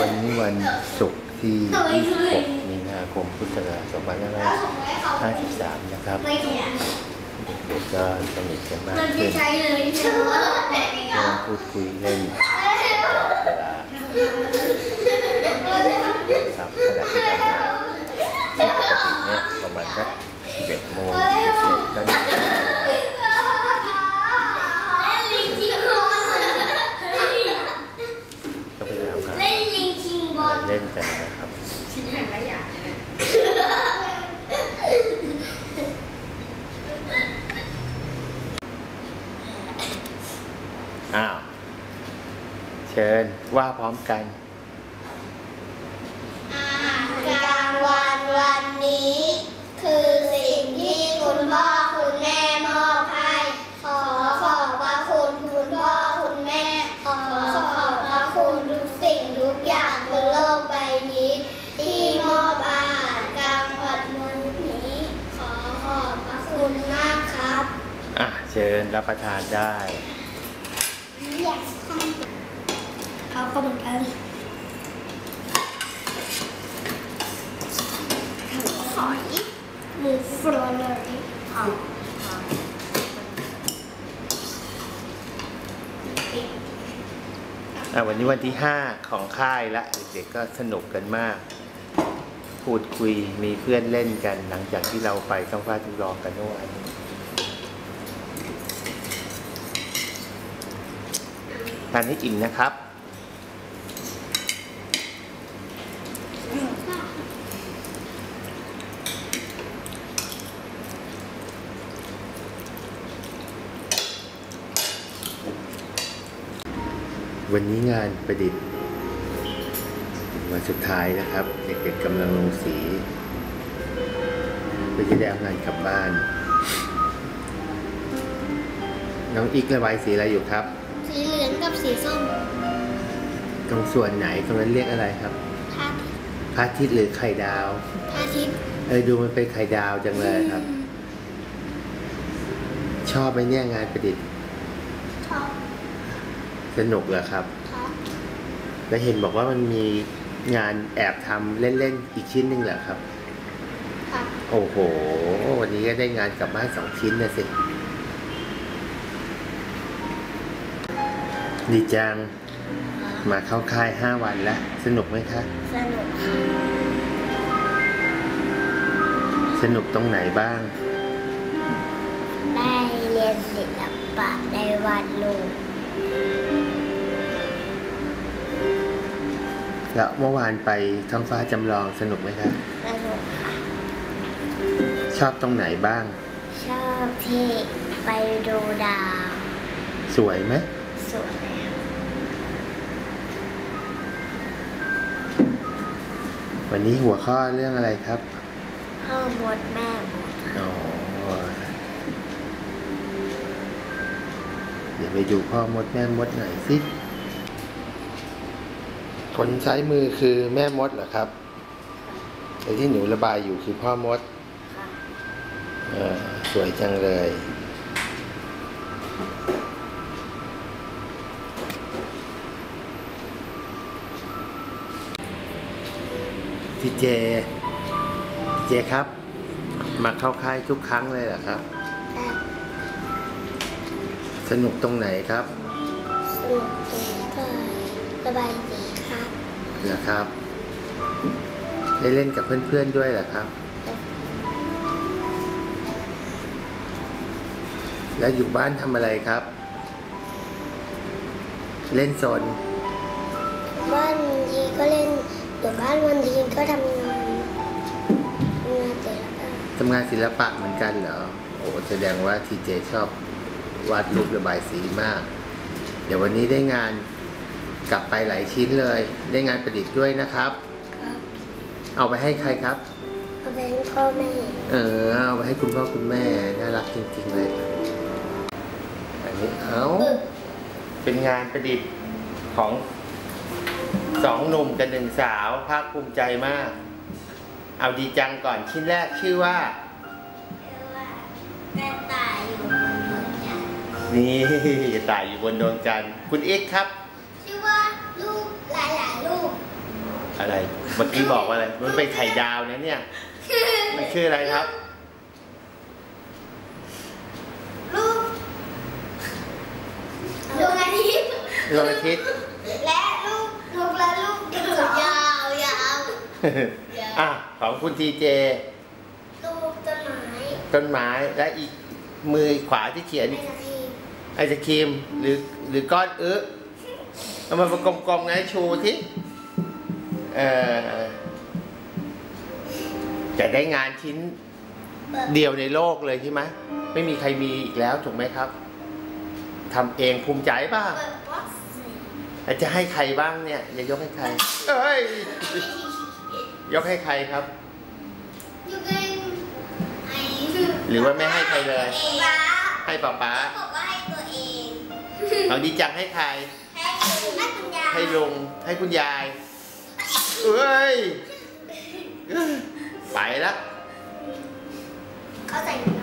วันนี้วันศุกร์ที่ 26 มีนาคม พุทธศักราช2553 นะครับ เด็กๆก็สนิทกันมากขึ้นเพูดคุยเล่นรับขณะที่ทำนปนี่ประมาณสัก11โมงเสร็จก็ ชิญว่าพร้อมกัน อาหารกลางวันวันนี้ คือสิ่งที่คุณพ่อคุณแม่มอบให้ ขอขอบพระคุณคุณพ่อคุณแม่ ขอขอบพระคุณทุกสิ่งทุกอย่างบนโลกใบนี้ ที่มอบอาหารกลางวันวันนี้ ขอขอบพระคุณมากครับ อะเชิญรับประทานได้ อยากทำเขา ก็เหมือนกันหอยหมูฟลอเลยอมอะวันนี้วันที่ 5 ของค่ายละเด็กๆก็สนุกกันมาก พูดคุยมีเพื่อนเล่นกันหลังจากที่เราไปต้องฟ้าจำลองกันเมื่อวานทานให้อิ่มนะครับ วันนี้งานประดิษฐ์วันสุดท้ายนะครับ เด็กๆกำลังลงสีเพื่อจะได้เอางานกลับบ้าน น้องอีกระบายสีอะไรอยู่ครับ สีเหลืองกับสีส้ม ตรงส่วนไหนตรงนั้นเรียกอะไรครับพระอาทิตย์พระอาทิตย์หรือไข่ดาวพระอาทิตย์เออดูมันเป็นไข่ดาวจังเลยครับ ชอบไหมเนี่ยงานประดิษฐ์ชอบ สนุกเหรอครับ ครับแล้วเห็นบอกว่ามันมีงานแอบทำเล่นๆอีกชิ้นหนึ่งเหรอครับ ครับโอ้โห วันนี้ก็ได้งานกลับบ้านสองชิ้นนะสิดีจัง มาเข้าค่ายห้าวันแล้ว สนุกไหมคะ สนุกสนุกตรงไหนบ้าง ได้เรียนศิลปะได้วาดรูป แล้วเมื่อวานไปท้องฟ้าจำลองสนุกไหมคะสนุกค่ะ ชอบตรงไหนบ้าง ชอบที่ไปดูดาว สวยไหมสวยแล้ววันนี้หัวข้อเรื่องอะไรครับพ่อมดแม่มดอ๋อเดี๋ยวไปดูพ่อมดแม่มดหน่อยสิ คนซ้ายมือคือแม่มดเหรอครับไอ้ที่หนูระบายอยู่คือพ่อมดค่ะเออสวยจังเลย พี่เจ พี่เจครับ มาเข้าค่ายทุกครั้งเลยเหรอครับแต่สนุกตรงไหนครับ สนุกดีก็สบายดีครับ เหรอครับ ได้เล่นกับเพื่อนๆด้วยเหรอครับ แล้วอยู่บ้านทำอะไรครับ เล่นโซนบ้านวันทีก็เล่นอยู่บ้านวันทีก็ทำงานทำงานศิลปะทำงานศิลปะเหมือนกันเหรอ โอ้แสดงว่าทีเจชอบวาดรูประบายสีมาก เดี๋ยววันนี้ได้งาน กลับไปหลายชิ้นเลย ได้งานประดิษฐ์ด้วยนะครับ ครับเอาไปให้ใครครับ เอาไปให้พ่อแม่เออเอาไปให้คุณพ่อคุณแม่น่ารักจริงๆเลยอันนี้เอาเป็นงานประดิษฐ์ของสองหนุ่มกับหนึ่งสาวภาคภูมิใจมาก เอาดีจังก่อนชิ้นแรกชื่อว่าแม่ตายอยู่บนดวงจันทร์นี่ตายอยู่บนดวงจันทร์คุณเอ็กซ์ครับ ชื่อว่าลูกหลายหลายๆลูกอะไร เมื่อกี้บอกว่าอะไร มันเป็นไข่ดาวนะเนี่ย มันคืออะไรครับ ลูกดวงอาทิตย์ดวงอาทิตย์ และลูกนกและลูกดินสอยาวยาวอะของคุณทีเจ ลูกต้นไม้ ต้นไม้และอีกมือขวาที่เขียนไอศครีมไอศครีมหรือหรือก้อนเอ๊ะ เอามาประกลมๆไงชูที่เออจะได้งานชิ้นเปิดเดียวในโลกเลยใช่ไหมไม่มีใครมีอีกแล้วถูกไหมครับทำเองภูมิใจป่ะเปิดบ็อกซ์แล้วจะให้ใครบ้างเนี่ยจะยกให้ใคร เอ้ย ยกให้ใครครับยูเกินไอหรือว่าไม่ให้ใครเลยป้าให้ป๊าป๊าบอกว่าให้ตัวเองเอาดีจังให้ใคร ลงให้คุณยายเอ้ย ไปแล้ว เขาใส่